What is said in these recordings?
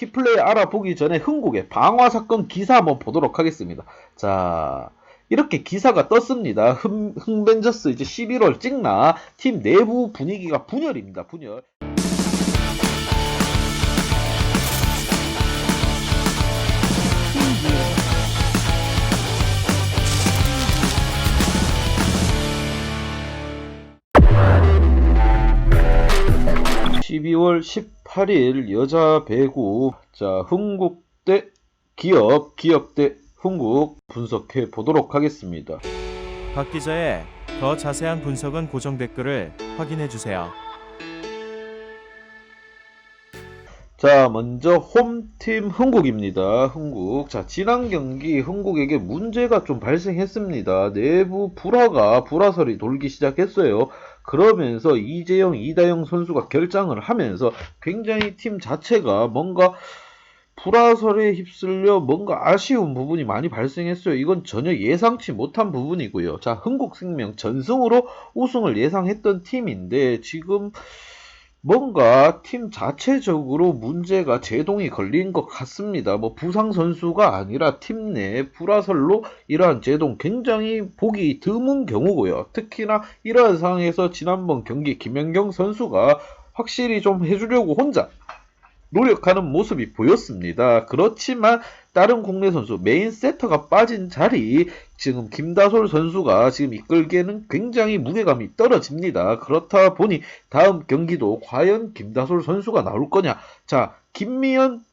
키플레이 알아보기 전에 흥국의 방화 사건 기사 한번 보도록 하겠습니다. 자, 이렇게 기사가 떴습니다. 흥, 흥벤저스 이제 11월 찍나 팀 내부 분위기가 분열입니다. 분열. 십이월 18일 여자 배구 자 흥국 대 기업 기업 대 흥국 분석해 보도록 하겠습니다. 박 기자의 더 자세한 분석은 고정 댓글을 확인해 주세요. 자, 먼저 홈팀 흥국입니다. 흥국. 자, 지난 경기 흥국에게 문제가 좀 발생했습니다. 내부 불화가, 불화설이 돌기 시작했어요. 그러면서 이재영, 이다영 선수가 결장을 하면서 굉장히 팀 자체가 뭔가 불화설에 휩쓸려 뭔가 아쉬운 부분이 많이 발생했어요. 이건 전혀 예상치 못한 부분이고요. 자, 흥국생명 전승으로 우승을 예상했던 팀인데 지금 뭔가 팀 자체적으로 문제가 제동이 걸린 것 같습니다. 뭐 부상 선수가 아니라 팀 내 불화설로 이러한 제동 굉장히 보기 드문 경우고요. 특히나 이러한 상황에서 지난번 경기 김연경 선수가 확실히 좀 해주려고 혼자 노력하는 모습이 보였습니다. 그렇지만 다른 국내 선수 메인 세터가 빠진 자리 지금 김다솔 선수가 지금 이끌기에는 굉장히 무게감이 떨어집니다. 그렇다 보니 다음 경기도 과연 김다솔 선수가 나올 거냐? 자, 김미연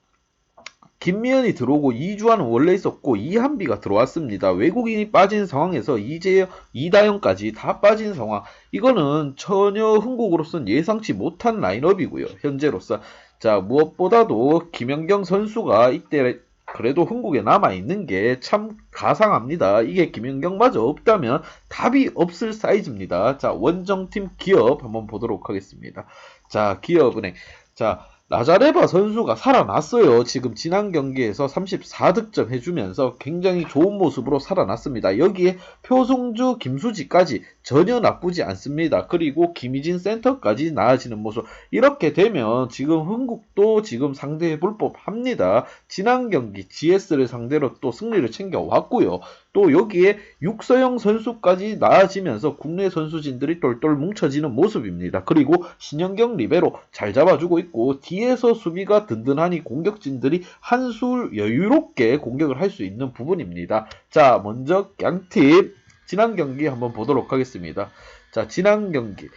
김미연이 들어오고 이주환은 원래 있었고 이한비가 들어왔습니다. 외국인이 빠진 상황에서 이제 이다영까지 다 빠진 상황. 이거는 전혀 흥국으로서는 예상치 못한 라인업이고요. 현재로서 자 무엇보다도 김연경 선수가 이때 그래도 흥국에 남아 있는 게 참 가상합니다. 이게 김연경마저 없다면 답이 없을 사이즈입니다. 자 원정팀 기업 한번 보도록 하겠습니다. 자 기업은행 자 라자레바 선수가 살아났어요. 지금 지난 경기에서 34득점 해주면서 굉장히 좋은 모습으로 살아났습니다. 여기에 표승주, 김수지까지 전혀 나쁘지 않습니다. 그리고 김희진 센터까지 나아지는 모습. 이렇게 되면 지금 흥국도 지금 상대해 볼 법합니다. 지난 경기 GS를 상대로 또 승리를 챙겨왔고요. 또 여기에 육서영 선수까지 나아지면서 국내 선수진들이 똘똘 뭉쳐지는 모습입니다. 그리고 신영경 리베로 잘 잡아주고 있고 뒤에서 수비가 든든하니 공격진들이 한 술 여유롭게 공격을 할 수 있는 부분입니다. 자, 먼저 양팀 지난 경기 한번 보도록 하겠습니다. 자, 지난 경기.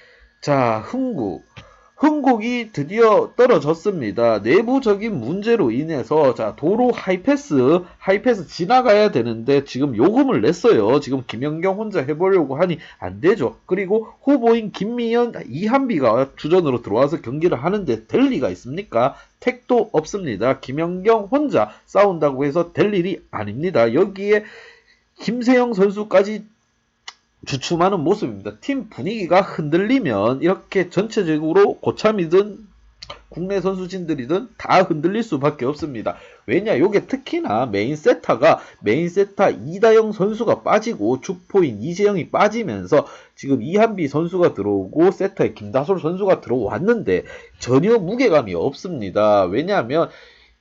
자, 흥국. 흥국이 드디어 떨어졌습니다. 내부적인 문제로 인해서 자 도로 하이패스 하이패스 지나가야 되는데 지금 요금을 냈어요. 지금 김연경 혼자 해보려고 하니 안 되죠. 그리고 후보인 김미연 이한비가 주전으로 들어와서 경기를 하는데 될 리가 있습니까? 택도 없습니다. 김연경 혼자 싸운다고 해서 될 일이 아닙니다. 여기에 김세영 선수까지 주춤하는 모습입니다. 팀 분위기가 흔들리면 이렇게 전체적으로 고참이든 국내 선수진들이든 다 흔들릴 수밖에 없습니다. 왜냐, 요게 특히나 메인 세타가 메인 세타 이다영 선수가 빠지고 주포인 이재영이 빠지면서 지금 이한비 선수가 들어오고 세타에 김다솔 선수가 들어왔는데 전혀 무게감이 없습니다. 왜냐하면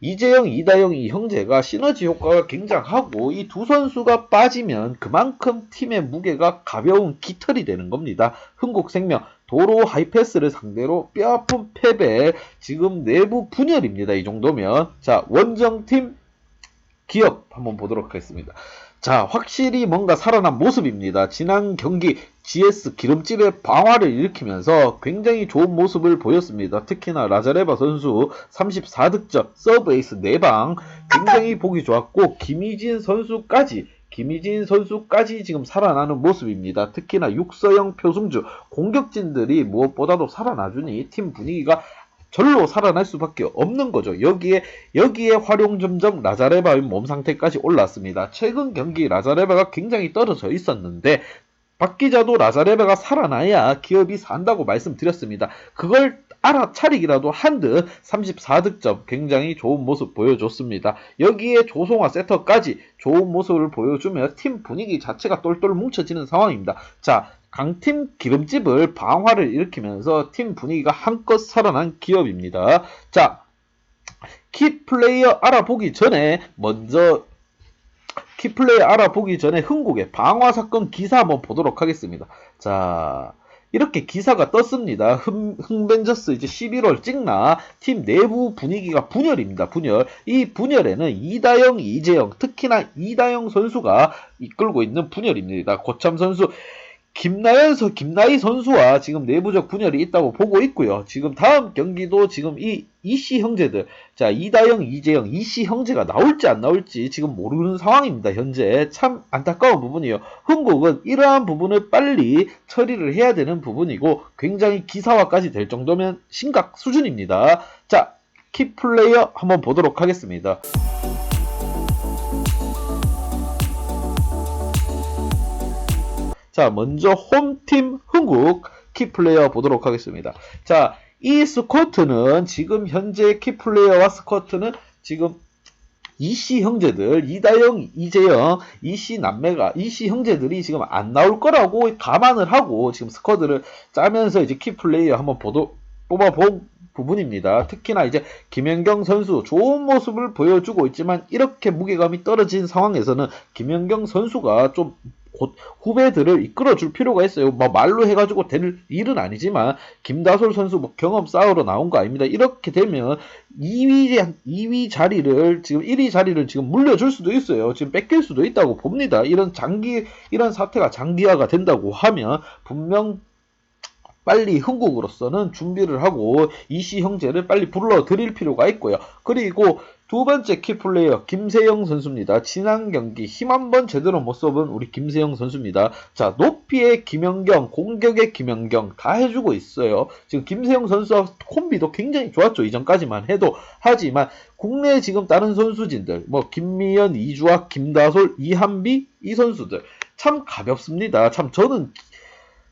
이재영, 이다영 이 형제가 시너지 효과가 굉장하고 이 두 선수가 빠지면 그만큼 팀의 무게가 가벼운 깃털이 되는 겁니다. 흥국생명 도로 하이패스를 상대로 뼈아픈 패배 지금 내부 분열입니다. 이 정도면 자 원정팀 기업 한번 보도록 하겠습니다. 자, 확실히 뭔가 살아난 모습입니다. 지난 경기 GS 기름집의 방화를 일으키면서 굉장히 좋은 모습을 보였습니다. 특히나 라자레바 선수 34득점, 서브 에이스 4방 굉장히 보기 좋았고 김희진 선수까지 김희진 선수까지 지금 살아나는 모습입니다. 특히나 육서영, 표승주 공격진들이 무엇보다도 살아나주니 팀 분위기가 절로 살아날 수밖에 없는 거죠. 여기에 여기에 활용 점점 라자레바의 몸 상태까지 올랐습니다. 최근 경기 라자레바가 굉장히 떨어져 있었는데 박 기자도 라자레바가 살아나야 기업이 산다고 말씀드렸습니다. 그걸 알아차리기라도 한 듯 34득점 굉장히 좋은 모습 보여줬습니다. 여기에 조성화 세터까지 좋은 모습을 보여주며 팀 분위기 자체가 똘똘 뭉쳐지는 상황입니다. 자, 강팀 기름집을 방화를 일으키면서 팀 분위기가 한껏 살아난 기업입니다. 자, 키 플레이어 알아보기 전에 먼저 키플레이어 알아보기 전에 흥국의 방화 사건 기사 한번 보도록 하겠습니다. 자, 이렇게 기사가 떴습니다. 흥, 흥벤저스 이제 11월 찍나 팀 내부 분위기가 분열입니다. 분열. 이 분열에는 이다영, 이재영, 특히나 이다영 선수가 이끌고 있는 분열입니다. 고참 선수 김나연 선 김나희 선수와 지금 내부적 분열이 있다고 보고 있고요. 지금 다음 경기도 지금 이 이씨 형제들, 자 이다영, 이재영, 이씨 형제가 나올지 안 나올지 지금 모르는 상황입니다. 현재 참 안타까운 부분이에요. 흥국은 이러한 부분을 빨리 처리를 해야 되는 부분이고 굉장히 기사화까지 될 정도면 심각 수준입니다. 자 키플레이어 한번 보도록 하겠습니다. 자, 먼저 홈팀 흥국 키플레이어 보도록 하겠습니다. 자, 이 스쿼트는 지금 현재 키플레이어와 스쿼트는 지금 이씨 형제들, 이다영, 이재영, 이씨 남매가, 이씨 형제들이 지금 안 나올 거라고 감안을 하고 지금 스쿼드를 짜면서 이제 키플레이어 한번 보도, 뽑아본 부분입니다. 특히나 이제 김연경 선수 좋은 모습을 보여주고 있지만 이렇게 무게감이 떨어진 상황에서는 김연경 선수가 좀 곧 후배들을 이끌어줄 필요가 있어요. 뭐 말로 해가지고 될 일은 아니지만 김다솔 선수 뭐 경험 쌓으러 나온 거 아닙니다. 이렇게 되면 2위 2위 자리를 지금 1위 자리를 지금 물려줄 수도 있어요. 지금 뺏길 수도 있다고 봅니다. 이런 장기 이런 사태가 장기화가 된다고 하면 분명 빨리 흥국으로서는 준비를 하고 이씨 형제를 빨리 불러 드릴 필요가 있고요. 그리고 두 번째 키플레이어 김세영 선수입니다. 지난 경기 힘 한 번 제대로 못 써본 우리 김세영 선수입니다. 자 높이의 김연경, 공격의 김연경 다 해주고 있어요. 지금 김세영 선수와 콤비도 굉장히 좋았죠. 이전까지만 해도 하지만 국내 지금 다른 선수진들 뭐 김미연, 이주학, 김다솔, 이한비 이 선수들 참 가볍습니다. 참 저는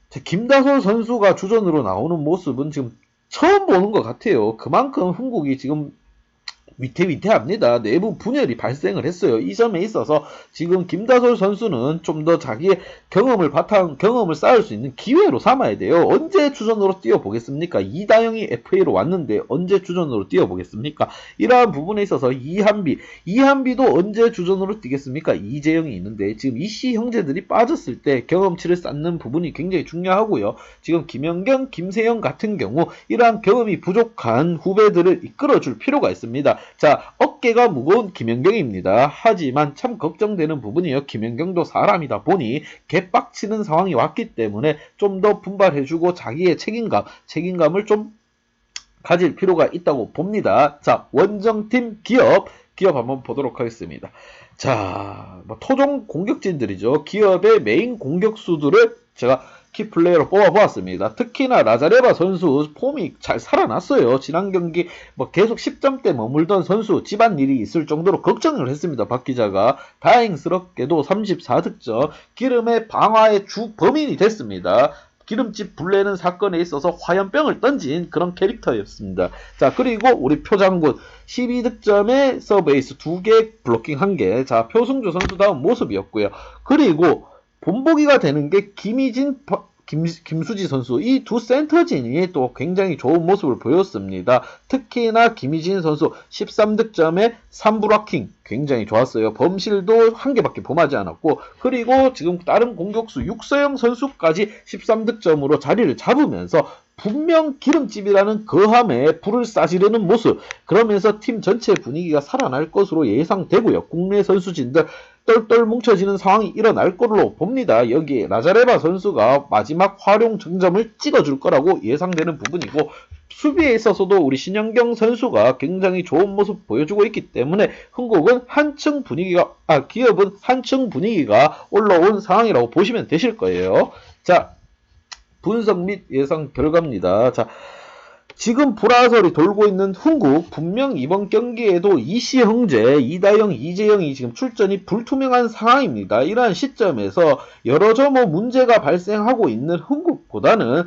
김다솔 선수가 주전으로 나오는 모습은 지금 처음 보는 것 같아요. 그만큼 흥국이 지금 위태위태합니다. 내부 분열이 발생을 했어요. 이 점에 있어서 지금 김다솔 선수는 좀 더 자기의 경험을 바탕 경험을 쌓을 수 있는 기회로 삼아야 돼요. 언제 주전으로 뛰어보겠습니까? 이다영이 FA로 왔는데 언제 주전으로 뛰어보겠습니까? 이러한 부분에 있어서 이한비, 이한비도 언제 주전으로 뛰겠습니까? 이재영이 있는데 지금 이씨 형제들이 빠졌을 때 경험치를 쌓는 부분이 굉장히 중요하고요. 지금 김연경, 김세영 같은 경우 이러한 경험이 부족한 후배들을 이끌어줄 필요가 있습니다. 자, 어깨가 무거운 김연경입니다. 하지만 참 걱정되는 부분이에요. 김연경도 사람이다 보니 개빡치는 상황이 왔기 때문에 좀 더 분발해주고 자기의 책임감, 책임감을 좀 가질 필요가 있다고 봅니다. 자, 원정팀 기업, 기업 한번 보도록 하겠습니다. 자, 뭐 토종 공격진들이죠. 기업의 메인 공격수들을 제가 키플레이어로 뽑아보았습니다. 특히나 라자레바 선수 폼이 잘 살아났어요. 지난 경기 뭐 계속 10점대 머물던 선수 집안 일이 있을 정도로 걱정을 했습니다. 박 기자가 다행스럽게도 34득점 기름의 방화의 주 범인이 됐습니다. 기름집 불내는 사건에 있어서 화염병을 던진 그런 캐릭터였습니다. 자, 그리고 우리 표장군 12득점에 서베이스 2개, 블로킹 1개. 자, 표승주 선수다운 모습이었고요. 그리고 본보기가 되는 게 김희진, 김, 김수지 선수 이 두 센터진이 또 굉장히 좋은 모습을 보였습니다. 특히나 김희진 선수 13득점에 3브라킹 굉장히 좋았어요. 범실도 한 개밖에 범하지 않았고 그리고 지금 다른 공격수 육서영 선수까지 13득점으로 자리를 잡으면서 분명 기름집이라는 거함에 불을 싸지르는 모습 그러면서 팀 전체 분위기가 살아날 것으로 예상되고요. 국내 선수진들 똘똘 뭉쳐지는 상황이 일어날 걸로 봅니다. 여기에 라자레바 선수가 마지막 활용 정점을 찍어줄 거라고 예상되는 부분이고 수비에 있어서도 우리 신영경 선수가 굉장히 좋은 모습 보여주고 있기 때문에 흥국은 한층 분위기가 아 기업은 한층 분위기가 올라온 상황이라고 보시면 되실 거예요. 자 분석 및 예상 결과입니다. 자 지금 불화설이 돌고 있는 흥국 분명 이번 경기에도 이씨 형제 이다영 이재영이 지금 출전이 불투명한 상황입니다. 이러한 시점에서 여러 점뭐 문제가 발생하고 있는 흥국보다는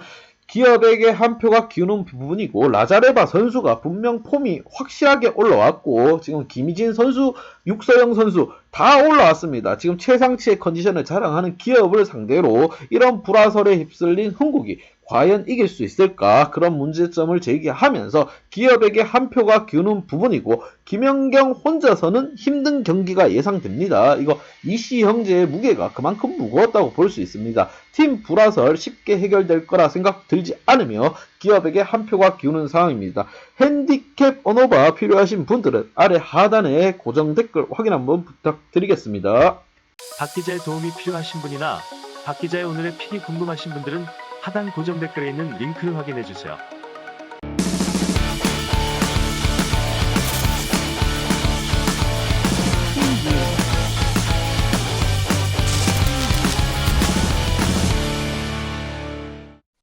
기업에게 한 표가 기우는 부분이고 라자레바 선수가 분명 폼이 확실하게 올라왔고 지금 김희진 선수, 육서영 선수 다 올라왔습니다. 지금 최상치의 컨디션을 자랑하는 기업을 상대로 이런 불화설에 휩쓸린 흥국이 과연 이길 수 있을까? 그런 문제점을 제기하면서 기업에게 한 표가 기우는 부분이고 김연경 혼자서는 힘든 경기가 예상됩니다. 이거 이씨 형제의 무게가 그만큼 무거웠다고 볼 수 있습니다. 팀 불화설 쉽게 해결될 거라 생각 들지 않으며 기업에게 한 표가 기우는 상황입니다. 핸디캡 언어바 필요하신 분들은 아래 하단에 고정 댓글 확인 한번 부탁드리겠습니다. 박 기자의 도움이 필요하신 분이나 박 기자의 오늘의 픽이 궁금하신 분들은 하단 고정 댓글에 있는 링크를 확인해 주세요.